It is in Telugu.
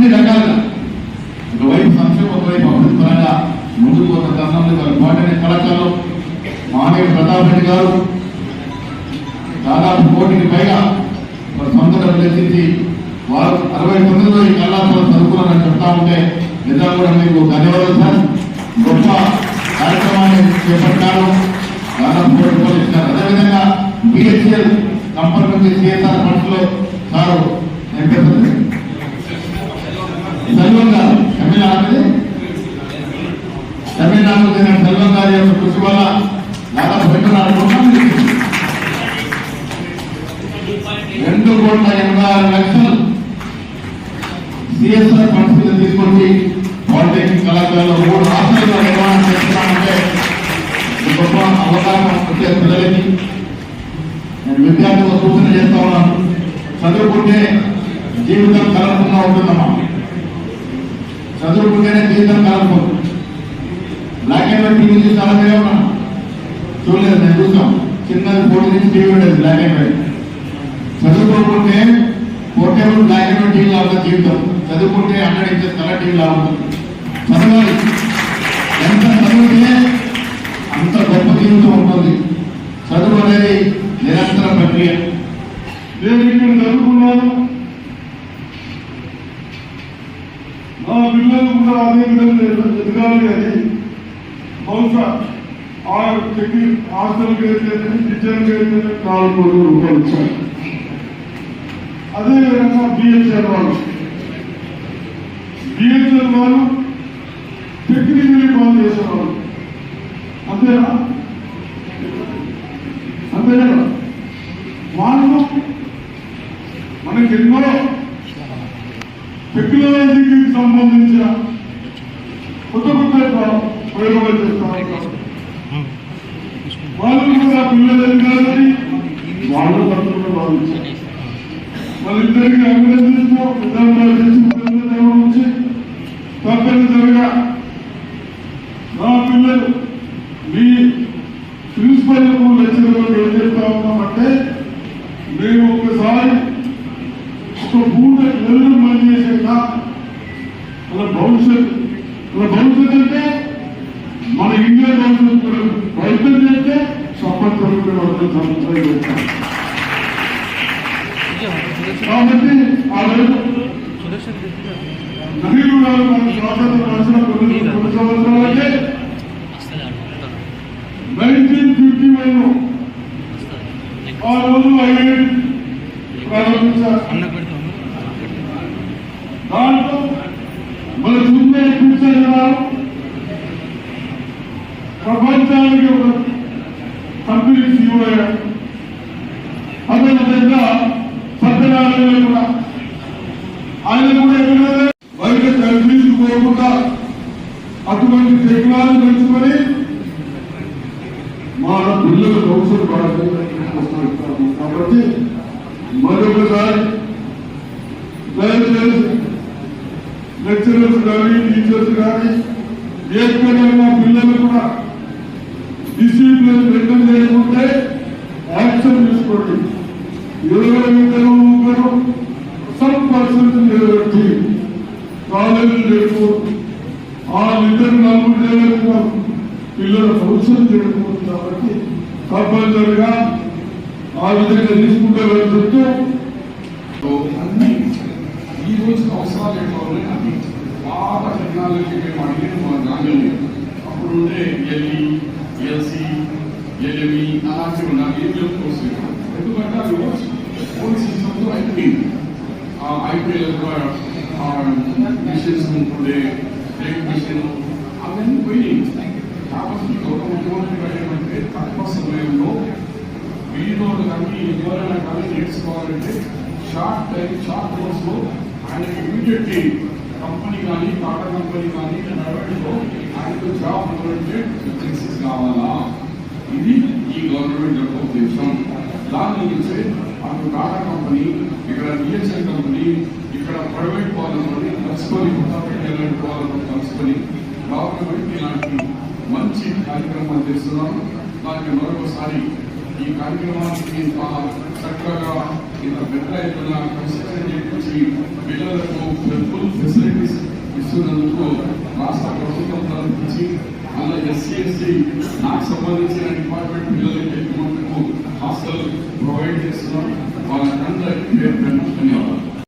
అన్ని రకాలుగా. ఒకవైపు సంక్షేమ ఒకవైపు అభివృద్ధి పరంగా ముందుకు పోతున్న తరుణంలో వారి పాటని కళాకారులు మామయ్య ప్రతాప్ రెడ్డి గారు. దాదాపు కోటికి పైగా వారి సొంత డబ్బులు వారు అరవై తొమ్మిదిలో ఈ కళాశాల చదువుకున్నారని చెప్తా ఉంటే నిజంగా కూడా మీకు ధన్యవాదాలు సార్. గొప్ప కార్యక్రమాన్ని చేపట్టారు. దాదాపు కోటి రూపాయలు ఇచ్చినారు. అదేవిధంగా బిహెచ్ఎల్ కంపెనీ నుంచి సిఎస్ఆర్ ఫండ్స్లో సారు నేను కోట్ల ఎనభై ఆరు లక్షలు సిఎస్ఆర్ ఫండ్స్ మీద తీసుకొచ్చి పాలిటెక్నిక్ కళాశాలలో మూడు హాస్టల్లో నిర్మాణం చేస్తున్నామంటే గొప్ప అవగాహన వచ్చే పిల్లలకి నేను విద్యార్థులకు సూచన చేస్తా ఉన్నాను. చదువుకుంటే జీవితం కలర్ఫుల్గా ఉంటుందమ్మా. చదువుకుంటేనే జీవితం colourful black and white TV చూసి చాలా ఉన్నాను. చూడలేదు నేను చూసాం చిన్నది ఫోటో నుంచి టీవీ ఉండేది బ్లాక్ అండ్ వైట్ చదువుకోకుంటే పోర్టేబుల్ బ్లాక్ టీం లాగా జీవితం. చదువుకుంటే అన్నడించే తల టీం టీవీ లాగా చదవాలి. ఎంత చదివితే అంత గొప్ప జీవితం ఉంటుంది. చదువు అనేది నిరంతర ప్రక్రియ. నేను ఇక్కడ చదువుకున్నాను. నా పిల్లలు కూడా అదే విధంగా ఎదగాలి కానీ బహుశా ఆ చెక్కి హాస్టల్కి వెళ్తే టీచర్కి వెళ్తే నాలుగు కోట్ల రూపాయలు ఇచ్చాను అదే విధంగా వాళ్ళు బిహెచ్ఎల్ వాళ్ళు టెక్నికలీ బాగు చేసేవాళ్ళు అంతేనా అంతేనా వాళ్ళు మనకి ఎన్నో టెక్నాలజీకి సంబంధించిన కొత్త కొత్త ప్రయోగాలు చేస్తారు. వాళ్ళు కూడా పిల్లలు ఎదగాలని వాళ్ళు తరఫున భావించారు వాళ్ళిద్దరికి అభినందిస్తూ నుంచి. తప్పనిసరిగా నా పిల్లలు మీ ప్రిన్సిపల్ లెక్చరర్ ఏం చెప్తా ఉన్నామంటే మేము ఒకసారి ఒక పూట నెలలు పనిచేసాక మన భవిష్యత్తు మన భవిష్యత్తు అంటే మన ఇండియా భవిష్యత్తు కూడా భవిష్యత్తు అంటే సంవత్సరం కూడా సంవత్సరం చేస్తాం కాబట్టి ఆ రోజు నహీరు గారు మన స్వాతంత్రం రాసిన కొన్ని కొన్ని సంవత్సరాలకే నైన్టీన్ ఫిఫ్టీ వన్ ఆ రోజు ఐఐటి ప్రారంభించారు. దాంట్లో మన జూనియర్ టీచర్ ప్రపంచానికి ఒక కంపెనీ సీఓ అయ్యారు అదేవిధంగా కూడా ఆయన కూడా ఎక్కడైనా బయట కంట్రీస్ పోకుండా అటువంటి టెక్నాలజీ పెంచుకొని మన పిల్లల భవిష్యత్తు బాగుంటుంది కాబట్టి మరొకసారి దయచేసి లెక్చరర్స్ కానీ టీచర్స్ కానీ ఏకమైన పిల్లలు కూడా డిసిప్లిన్ మెయింటైన్ చేయకుంటే యాక్షన్ తీసుకోండి ఇరవై ఇద్దరు ముగ్గురు సమ్ పర్సెంట్ నిలబెట్టి కాలేజీ లేకు ఆ ఇద్దరు నలుగురు నిలబెట్టిన పిల్లల భవిష్యత్తు చేయకపోతుంది కాబట్టి తప్పనిసరిగా ఆ విధంగా తీసుకుంటే చెప్తూ అన్ని ఈ రోజు అవసరాలు ఎక్కువ ఉన్నాయి అన్ని పాత టెక్నాలజీ మేము అడిగిన మా నాన్నలు అప్పుడు ఉండే ఎల్ఈ ఎల్సి ఎల్ఎంఈ అలాంటివి ఉన్నాయి ఏం చెప్పుకోవచ్చు ఎందుకంటే అది ఓల్డ్ ఆ ఐపీఎల్ మిషన్స్ ఉంటుండే బ్రేక్ మిషన్ అవన్నీ పోయి కాబట్టి ఒక ముఖ్యమంత్రి గారు తక్కువ సమయంలో కానీ ఎవరైనా కానీ నేర్చుకోవాలంటే షార్ట్ టైం షార్ట్ కోర్స్ ఆయనకి ఇమీడియట్లీ కంపెనీ కానీ టాటా కంపెనీ కానీ నడవడంలో ఆయనకు జాబ్ ఓరియంటెడ్ కావాలా ఇది ఈ గవర్నమెంట్ యొక్క ఉద్దేశం దాని నుంచి అటు టాటా కంపెనీ ఇక్కడ బిఎస్ఎన్ కంపెనీ ఇక్కడ ప్రైవేట్ వాళ్ళని కలుసుకొని ఇలాంటి వాళ్ళని కలుసుకొని గవర్నమెంట్ ఇలాంటి మంచి కార్యక్రమాలు చేస్తున్నాం. దానికి మరొకసారి ఈ కార్యక్రమానికి ఇంత చక్కగా ఇంత పెద్ద ఎత్తున కన్స్ట్రక్షన్ చేయించి పిల్లలకు ఫుల్ ఫెసిలిటీస్ ఇస్తున్నందుకు రాష్ట్ర ప్రభుత్వం తరఫు నుంచి అలా ఎస్సీ ఎస్టీ నాకు సంబంధించిన డిపార్ట్మెంట్ పిల్లలకి హాస్టల్ ప్రొవైడ్ చేస్తున్నాం వాళ్ళందరికీ పేరు పేరున ధన్యవాదాలు.